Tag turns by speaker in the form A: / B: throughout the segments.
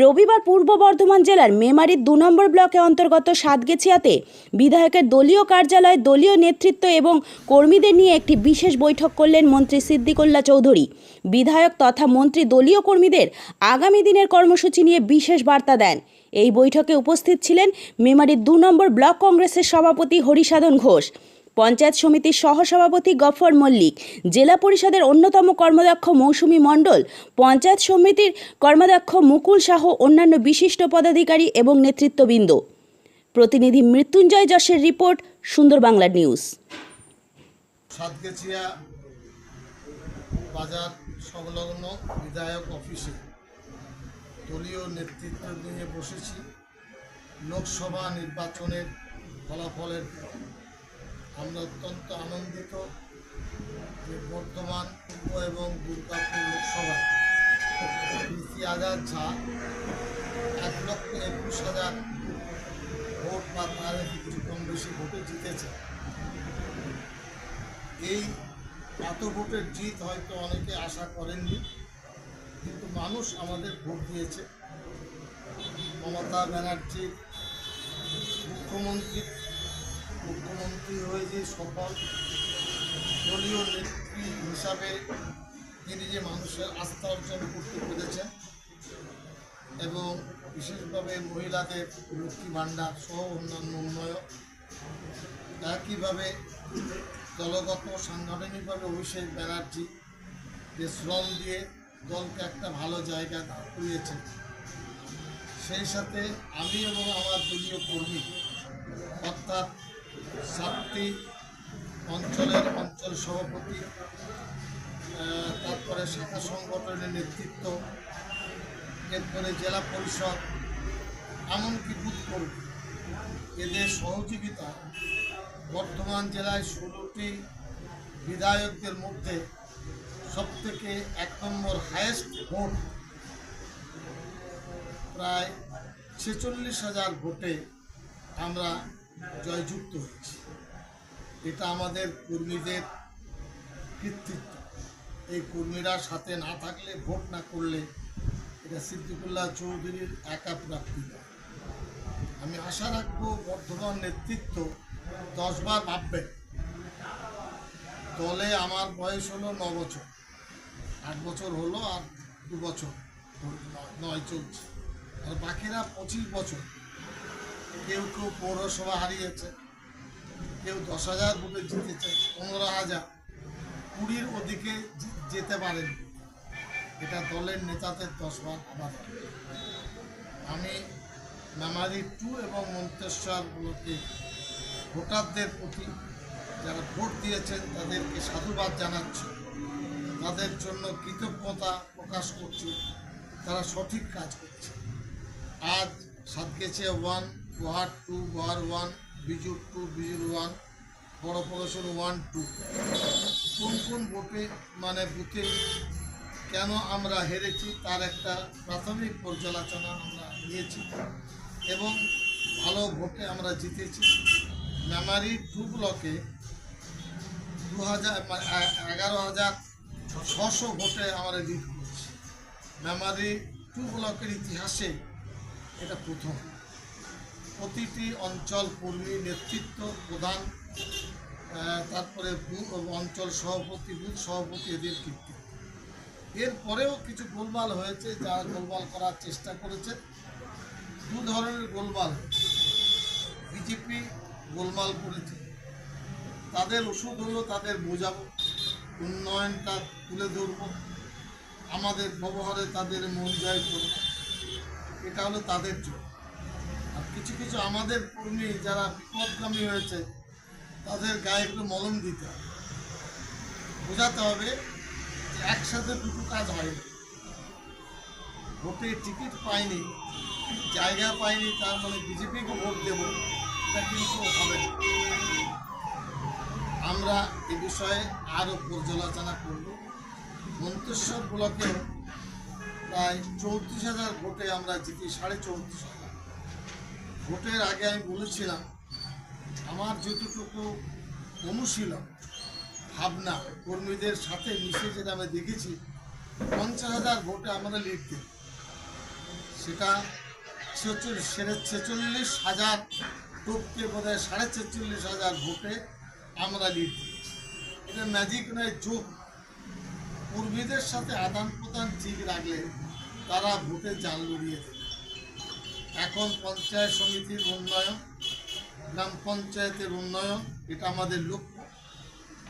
A: রবিবার পূর্ব বর্ধমান জেলার মেমারির দু নম্বর ব্লকে অন্তর্গত সাতগেছিয়াতে বিধায়কের দলীয় কার্যালয়ে দলীয় নেতৃত্ব এবং কর্মীদের নিয়ে একটি বিশেষ বৈঠক করলেন মন্ত্রী সিদ্দিকুল্লাহ চৌধুরী। বিধায়ক তথা মন্ত্রী দলীয় কর্মীদের আগামী দিনের কর্মসূচি নিয়ে বিশেষ বার্তা দেন। এই বৈঠকে উপস্থিত ছিলেন মেমারির দু নম্বর ব্লক কংগ্রেসের সভাপতি হরিসাধন ঘোষ। পঞ্চায়েত সমিতির সহসভাপতি গফর মল্লিক, জেলা পরিষদের অন্যতম কর্মদক্ষ মৌসুমী মণ্ডল, পঞ্চায়েত সমিতির কর্মাধ্যক্ষ মুকুল শাহ অন্যান্য বিশিষ্ট পদাধিকারী এবং নেতৃত্ববৃন্দ। প্রতিনিধি মৃত্যুঞ্জয় যশের রিপোর্ট, সুন্দর বাংলা নিউজ।
B: বাজার সংলগ্ন বিধায়ক অফিসে দলীয় নেতৃত্ব নিয়ে বসেছি। লোকসভা নির্বাচনের ফলাফলের আমরা অত্যন্ত আনন্দিত যে বর্তমান পূর্ব এবং দুর্গাপুর লোকসভায় কৃষি আজাদ ঝা এক লক্ষ একুশ হাজার ভোট বা তার কিছু কম বেশি ভোটে জিতেছে। এই এত ভোটের জিত হয়তো অনেকে আশা করেননি, কিন্তু মানুষ আমাদের ভোট দিয়েছে। মমতা ব্যানার্জি, মুখ্যমন্ত্রী মুখ্যমন্ত্রী হয়ে যে সফল দলীয় নেত্রী হিসাবে তিনি যে মানুষের আস্থা অর্জন করতে পেরেছেন এবং বিশেষভাবে মহিলাদের লক্ষ্মী ভাণ্ডার সহ অন্যান্য উন্নয়ন, একইভাবে দলগত সাংগঠনিকভাবে অভিষেক ব্যানার্জি যে শ্রম দিয়ে দলকে একটা ভালো দাঁড় করিয়েছে সেই সাথে আমি এবং আমার দলীয় কর্মী অর্থাৎ সাতটি অঞ্চলের অঞ্চল সভাপতি তারপরে শাখা সংগঠনের নেতৃত্ব, এরপরে জেলা পরিষদ, এমনকি বুথ এদের সহযোগিতা বর্ধমান জেলায় ষোলোটি বিধায়কদের মধ্যে সবথেকে এক নম্বর হায়েস্ট ভোট প্রায় ছেচল্লিশ হাজার ভোটে আমরা জয়যুক্ত হয়েছি। এটা আমাদের কর্মীদের কৃতিত্ব। এই কর্মীরা সাথে না থাকলে, ভোট না করলে এটা সিদ্দিকুল্লাহ চৌধুরীর একা প্রাপ্তি আমি আশা রাখব বর্ধমান নেতৃত্ব দশবার ভাববে দলে আমার বয়স হলো ন বছর। আট বছর হলো আর দু বছর নয়- চলছে। আর বাকিরা পঁচিশ বছর। কেউ কেউ পৌরসভা হারিয়েছে, কেউ দশ হাজার ভোটে জিতেছে, পনেরো হাজার। কুড়ির ওদিকে যেতে পারেন। এটা দলের নেতাদের দশবার আবার আমি মেমারি টু এবং মন্তেশ্বর ব্লকে ভোটারদের প্রতি যারা ভোট দিয়েছেন, তাদেরকে সাধুবাদ জানাচ্ছি। তাদের জন্য কৃতজ্ঞতা প্রকাশ করছি। তারা সঠিক কাজ করছে। আজ সাতগেছে ওয়ান গোহার টু গোহার ওয়ান, বিজুর টু, বিজুর ওয়ান, বড় পড়োশন ওয়ান, টু। কোন কোন ভোটে মানে বুথে কেন আমরা হেরেছি তার একটা প্রাথমিক পর্যালোচনা আমরা নিয়েছি এবং ভালো ভোটে আমরা জিতেছি। মেমারি টু ব্লকে দু হাজার মানে এগারো হাজার ছশো ভোটে আমরা লিড করছি। মেমারি টু ব্লকের ইতিহাসে এটা প্রথম। প্রতিটি অঞ্চল কর্মী নেতৃত্ব প্রধান তারপরে অঞ্চল সভাপতি, বুথ সভাপতি এদের কীর্তি। এরপরেও কিছু গোলমাল হয়েছে, যা গোলমাল করার চেষ্টা করেছে। দু ধরনের গোলমাল বিজেপি গোলমাল করেছে। তাদের ওষুধ হলো তাদের বোঝাবো, উন্নয়নটা তুলে ধরবো, আমাদের ব্যবহারে তাদের মন জয় করব। এটা হলো তাদের জন্য কিছু কিছু আমাদের কর্মী যারা বিপদগামী হয়েছে, তাদের গায়ে একটু মলম দিতে হবে। বোঝাতে হবে যে একসাথে দুটো কাজ হয়নি। ভোটে টিকিট পাইনি, জায়গা পাইনি, তার মানে বিজেপিকে ভোট দেব, এটা কিন্তু হবে আমরা এ বিষয়ে আরও পর্যালোচনা করব। মন্তেশ্বর ব্লকেও প্রায় চৌত্রিশ হাজার ভোটে আমরা জিতি, সাড়ে চৌত্রিশ হাজার। ভোটের আগে আমি বলেছিলাম, আমার যতটুকু অনুশীলন, ভাবনা, কর্মীদের সাথে মিশে যেটা আমি দেখেছি, পঞ্চাশ হাজার ভোটে আমরা দিই সেটা ছেচল্লিশ হাজার টপকে বোধ হয় সাড়ে ছেচল্লিশ হাজার ভোটে আমরা লিড এটা ম্যাজিক নয়, যোগ। কর্মীদের সাথে আদান প্রদান ঠিক রাখলে তারা ভোটে জাল লড়িয়ে দেবে। এখন পঞ্চায়েত সমিতির উন্নয়ন গ্রাম পঞ্চায়েতের উন্নয়ন এটা আমাদের লক্ষ্য।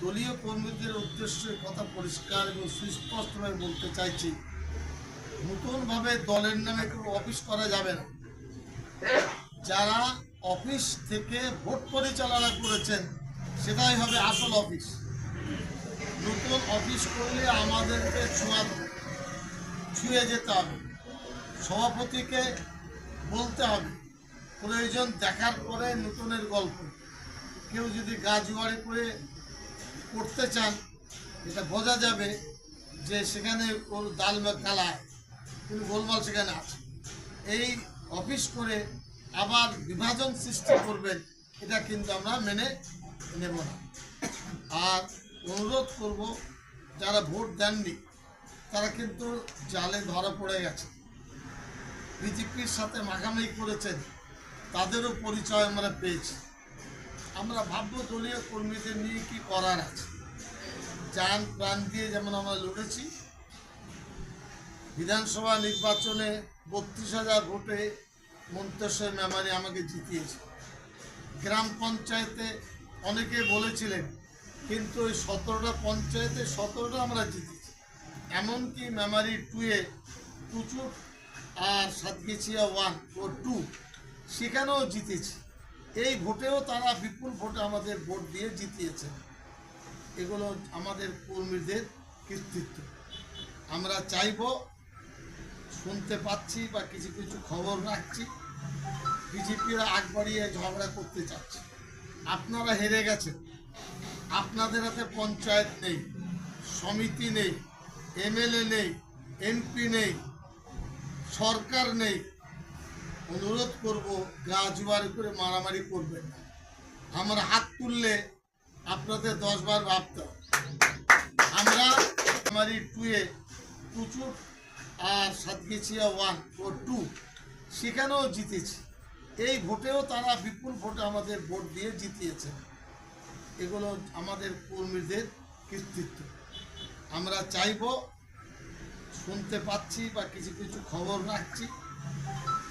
B: দলীয় কর্মীদের উদ্দেশ্যে কথা পরিষ্কার এবং সুস্পষ্টভাবে বলতে চাইছি নতুনভাবে দলের নামে কোনো অফিস করা যাবে না। যারা অফিস থেকে ভোট পরিচালনা করেছেন সেটাই হবে আসল অফিস। নতুন অফিস করলে আমাদেরকে হবে, ছুঁয়ে যেতে হবে। সভাপতিকে বলতে হবে। প্রয়োজন দেখার পরে নতুনের গল্প। কেউ যদি গা করে করতে চান, এটা বোঝা যাবে যে সেখানে ওর দাল কালায় কিন্তু গোলমাল সেখানে আছে। এই অফিস করে আবার বিভাজন সৃষ্টি করবেন, এটা কিন্তু আমরা মেনে নেব না। আর অনুরোধ করব, যারা ভোট দেননি, তারা কিন্তু জালে ধরা পড়ে গেছে। বিজেপির সাথে মাখামাখি করেছেন, তাদেরও পরিচয় আমরা পেয়েছি। আমরা ভাববো দলীয় কর্মীদের নিয়ে কি করার আছে? যান প্রাণ দিয়ে যেমন আমরা লড়েছি, বিধানসভা নির্বাচনে বত্রিশ হাজার ভোটে মন্তেশ্বর মেমারি আমাকে জিতিয়েছে। গ্রাম পঞ্চায়েতে অনেকে বলেছিলেন, কিন্তু ওই সতেরোটা পঞ্চায়েতে সতেরোটা আমরা জিতেছি। এমনকি মেমারি টুয়ে প্রচুর সাতগেছিয়া ওয়ান ও টু সেখানেও জিতেছি। এই ভোটেও তারা বিপুল ভোটে আমাদের ভোট দিয়ে জিতিয়েছে। এগুলো আমাদের কর্মীদের কৃতিত্ব। আমরা চাইব শুনতে পাচ্ছি বা কিছু কিছু খবর রাখছি। বিজেপিরা আগ বাড়িয়ে ঝগড়া করতে চাচ্ছে। আপনারা হেরে গেছেন। আপনাদের হাতে পঞ্চায়েত নেই, সমিতি নেই, এমএলএ নেই, এমপি নেই সরকার নেই। অনুরোধ করব গা জোয়ারি করে মারামারি করবেন না। আমরা হাত তুললে আপনাদের দশ বার ভাবতে। আমরা আমারই টুয়ে প্রচুর আর সাতগেছিয়া ওয়ান ও টু সেখানেও জিতেছি। এই ভোটেও তারা বিপুল ভোটে আমাদের ভোট দিয়ে জিতিয়েছে এগুলো আমাদের কর্মীদের কৃতিত্ব। আমরা চাইব শুনতে পাচ্ছি বা কিছু কিছু খবর রাখছি।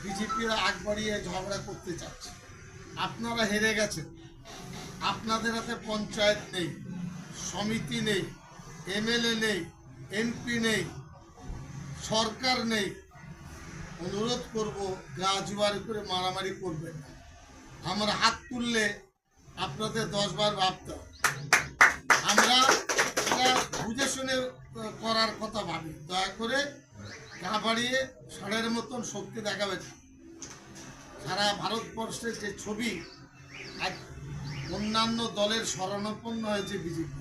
B: বিজেপিরা আগ বাড়িয়ে ঝগড়া করতে চাচ্ছে। আপনারা হেরে গেছেন। আপনাদের হাতে পঞ্চায়েত নেই, সমিতি নেই, এমএলএ নেই, এমপি নেই, সরকার নেই। অনুরোধ করব গা করে মারামারি করবেন না। আমরা হাত তুললে আপনাদের দশ বার ভাবতে হবে। আমরা এটা বুঝে শুনে আহ, করার কথা ভাবি দয়া করে গা বাড়িয়ে ষাঁড়ের মতন শক্তি দেখাবেন না। সারা ভারতবর্ষের যে ছবি আজ অন্যান্য দলের শরণাপন্ন হয়েছে বিজেপি।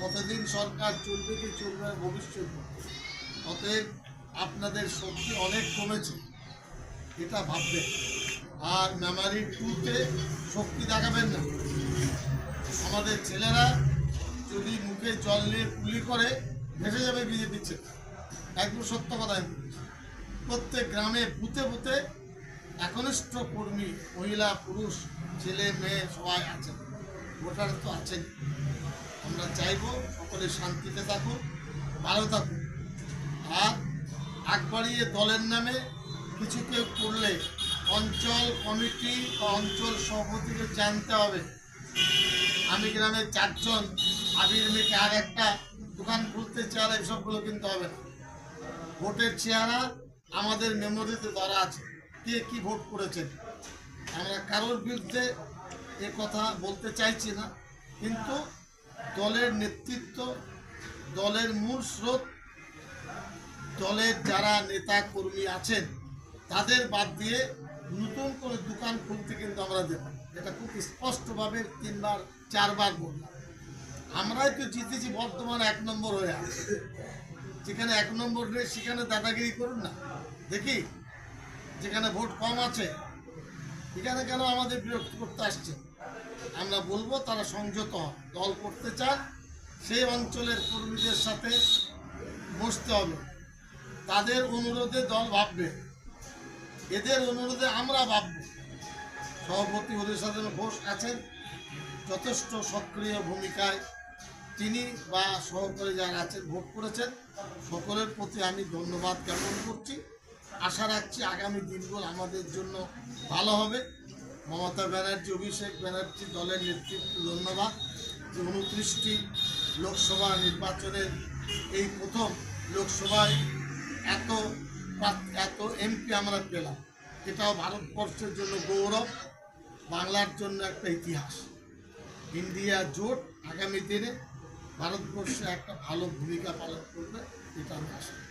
B: কতদিন সরকার চলবে কি চলবে ভবিষ্যৎ অতএব আপনাদের শক্তি অনেক কমেছে, এটা ভাববেন। আর মেমারি টুতে শক্তি দেখাবেন না। আমাদের ছেলেরা যদি মুখে জল নিয়ে কুলি করে, ভেসে যাবে বিজেপির ছেলে। একদম সত্য কথা প্রত্যেক গ্রামে বুথে বুথে একনিষ্ঠ কর্মী, মহিলা, পুরুষ, ছেলে, মেয়ে সবাই আছেন। ভোটার তো আছেন আমরা চাইব সকলে শান্তিতে থাকুন ভালো থাকুন আর আগ বাড়িয়ে দলের নামে কিছু কেউ করলে অঞ্চল কমিটি বা অঞ্চল সভাপতিকে জানতে হবে। আমি গ্রামের চারজন, আবির মেয়েকে আর একটা দোকান খুলতে চায় এসবগুলো কিনতে হবে না। ভোটের চেহারা আমাদের মেমোরিতে ধরা আছে। কে কি ভোট করেছেন আমরা কারোর বিরুদ্ধে এ কথা বলতে চাইছি না, কিন্তু দলের নেতৃত্ব, দলের মূল স্রোত, দলের যারা নেতা কর্মী আছেন, তাদের বাদ দিয়ে নতুন করে দোকান খুলতে কিন্তু আমরা দেব এটা খুব স্পষ্টভাবে তিনবার, চারবার বললাম। আমরাই তো জিতেছি, বর্তমান এক নম্বর হয়ে আছে। যেখানে এক নম্বর নেই সেখানে দাদাগিরি করুন না। দেখি, যেখানে ভোট কম আছে, এখানে কেন আমাদের বিরক্ত করতে আসছে? আমরা বলব তারা সংযত, দল করতে চান, সেই অঞ্চলের কর্মীদের সাথে বসতে হবে। তাদের অনুরোধে দল ভাববে। এদের অনুরোধে আমরা ভাবব। সভাপতি হরিসাধন ঘোষ আছেন, যথেষ্ট সক্রিয় ভূমিকায় তিনি বা সহকারী যারা আছেন, ভোট করেছেন, সকলের প্রতি আমি ধন্যবাদ জ্ঞাপন করছি। আশা রাখছি আগামী দিনগুলো আমাদের জন্য ভালো হবে। মমতা ব্যানার্জি, অভিষেক ব্যানার্জি দলের নেতৃত্ব, ধন্যবাদ। যে উনত্রিশটি লোকসভা নির্বাচনের এই প্রথম লোকসভায় এত এত এমপি আমরা পেলাম। এটাও ভারতবর্ষের জন্য গৌরব, বাংলার জন্য একটা ইতিহাস। ইন্ডিয়া জোট আগামী দিনে ভারতবর্ষে একটা ভালো ভূমিকা পালন করবে এটা আমি আশা।